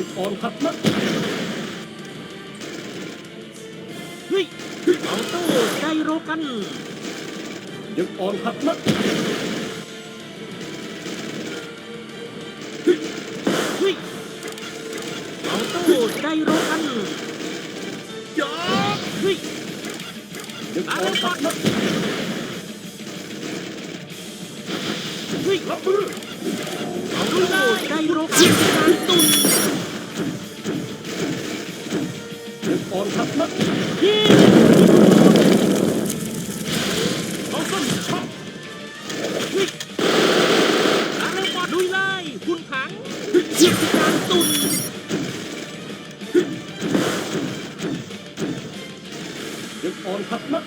ยังอ่อนหัดนักเฮ้ยเอาโต้ไดโรกันยังอ่อนหัดนักเฮ้ยเอาโต้ไดโรกันยอดเฮ้ยยังอ่อนหัดนักเฮ้ยรับมือเอาโต้ไดโรกัน Ortak mı?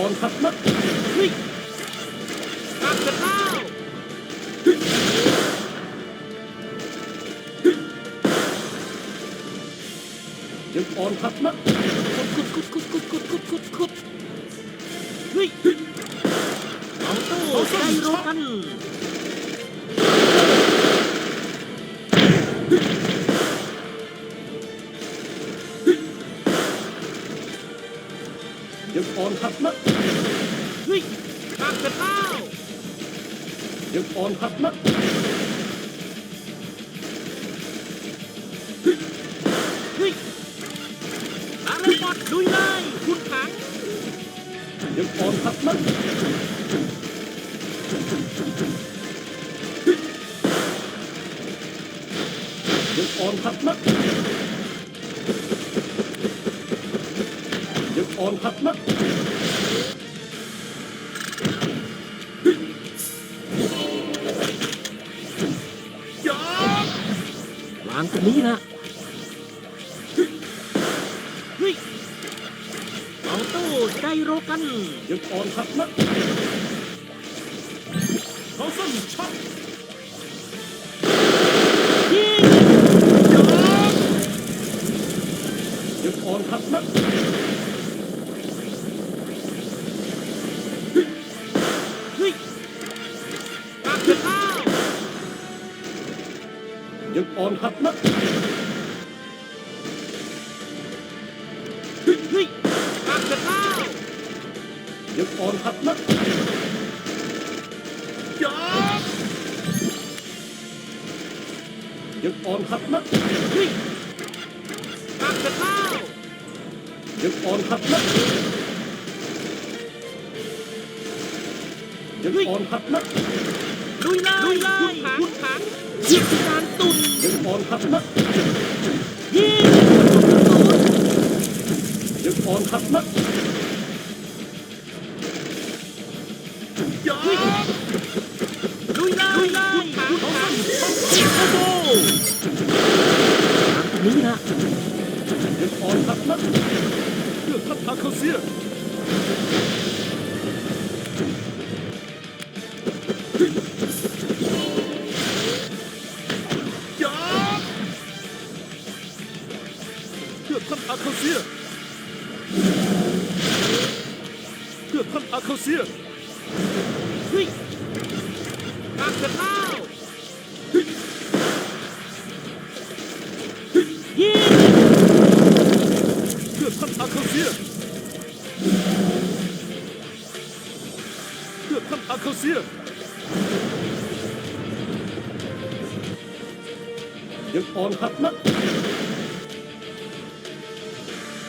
อ่อนหัดนักเฮ้ยหักเสร็จแล้วยังอ่อนหัดนักขุดขุดขุดขุดขุดขุดขุดขุดเฮ้ยเอาโต้ไดโรกันยังอ่อนหัดนัก อ่อนหัดนักเฮ้ยอะไรบอดลุยเลยคุณผังยังอ่อนหัดนักยังอ่อนหัดนักยังอ่อนหัดนักางตรงนี้นะเฮ้ยเอาโต้ไดโรกันยังอ่อนหัดนักเขาส้นช็อปยิงยอดยังอ่อนหัดนัก ยังอ่อนหัดนักยอดยังอ่อนหัดนักเฮ้ยหักเสร็จแล้วยังอ่อนหัดนักยังอ่อนหัดนักลุยเลยลุยเลยคุณผังยิงการตุนยังอ่อนหัดนักยิงยังอ่อนหัดนักียเฮ้ยกลับเถอะข้าเฮ้ยเพื่อท่านอาคาเซียเพื่อท่านอาคาเซียยังอ่อนหัดนัก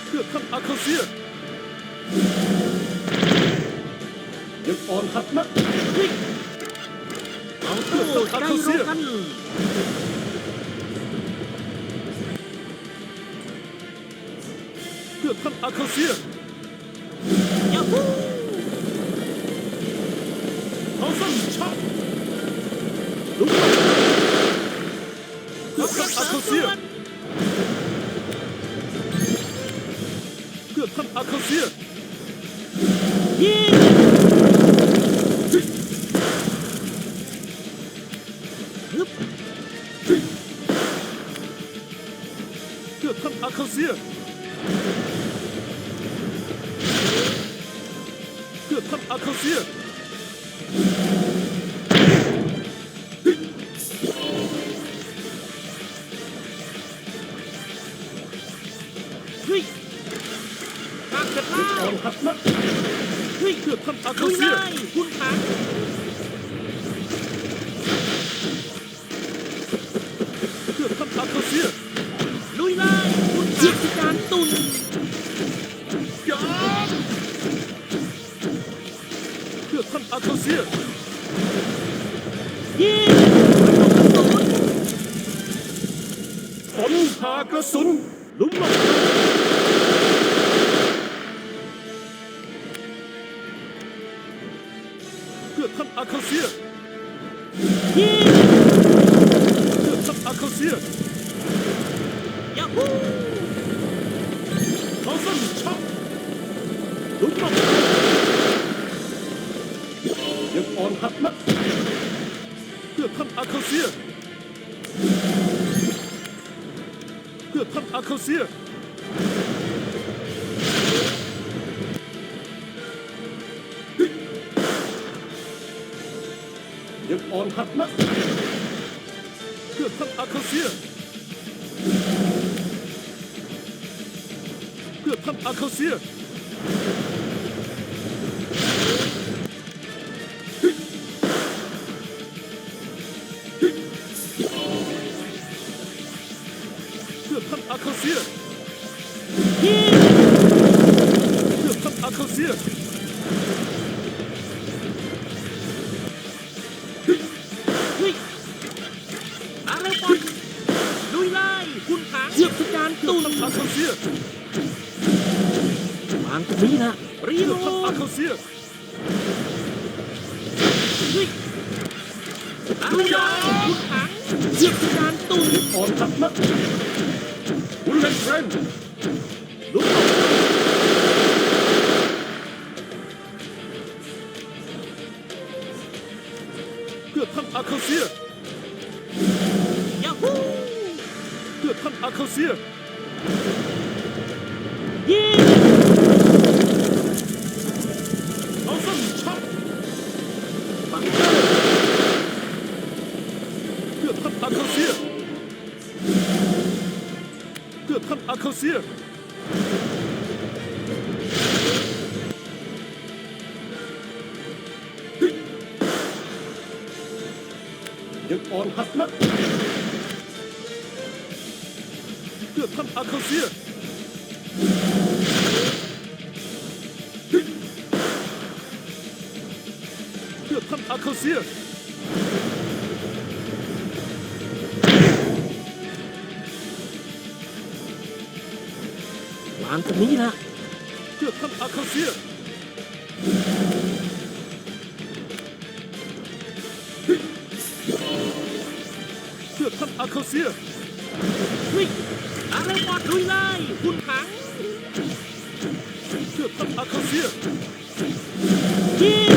เพื่อท่านอาคาเซีย ยังอ่อนหัดนักเอาตู้ใจร้อนกันเพื่อท่านอาคาเซียยาฮูเขาสั้นชักลุกเพื่อท่านอาคาเซียเพื่อท่านอาคาเซียยิง อท่านอาคาเซียเฮ้ยกางเสร็จแล้อ่อวนหัดนักเฮ้ยเพื่อท่านอาลุคายเซีเลยยคุณขังเพื่อท่านอาคาเซีย ลุยเลยคุณขังจิตการตุนานอาคาเเพื่อท่านอาคาเลุยเลยคุณขังจิตการตุนอาคาเซียวางตรงนี้นะรีเพื่โหลอท่านอาดคาเซียเฮ้ยมาเร็วเลยคุณขังจิตการตุนอ่อนหัดนักบุลเลนเทรนลุกหลบเพื่อท่านอาคาเซียย เพื่อท่านอาคาเซียยิงเขาสั้ นชักบังเกอร์เพื่อท่านอาคาเซียเพื่อท่านอาคาเซียยังอ่อนหัดนักเพื่อท่านอาคาเซียเพื่อท่านอาคาเซียวางตรงนี้นะเพื่อท่านอาคาเซียเพื่อท่านอาคาเซีย วิ่งอาเร็วอลลุยเลยคุณขังเพื่อท่านอาคาเซียยิ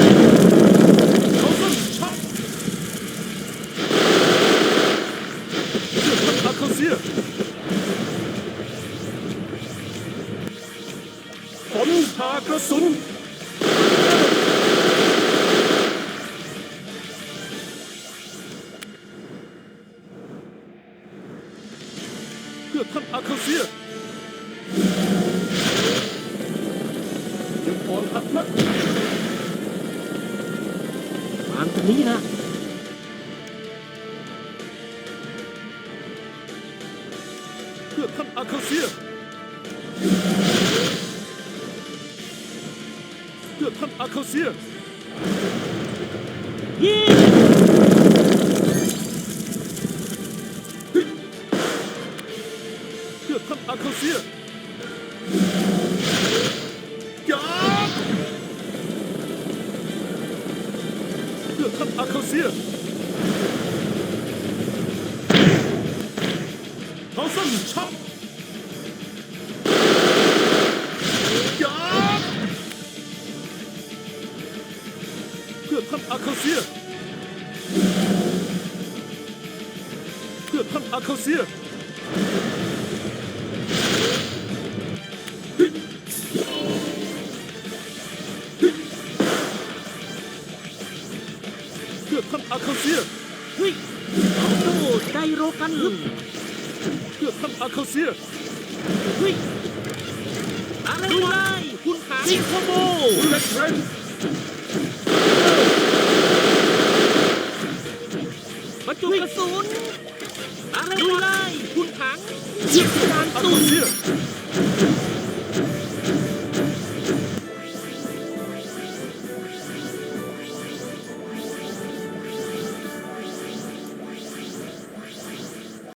เพื่อท่านอาคาเซีย เพื่อท่านอาคาเซียยิงเพื่อท่านอาคาเซียยาเพื่อท่านอาคาเซีย เขาสั้นชับยาเพื่อท่านอาคาเซีย เพื่อท่านอาคาเซียเพื่อท่านอาคาเซียเฮ้ยเอาโต้ไดโรกันเพื่อานอาคาเซียเฮ้ยอะไรวะคุณขังซิงคโมบุลเลตเทรนบรรจุกระสุนอะไรวะคุณขังยิงกลางอาตูคาดเซีย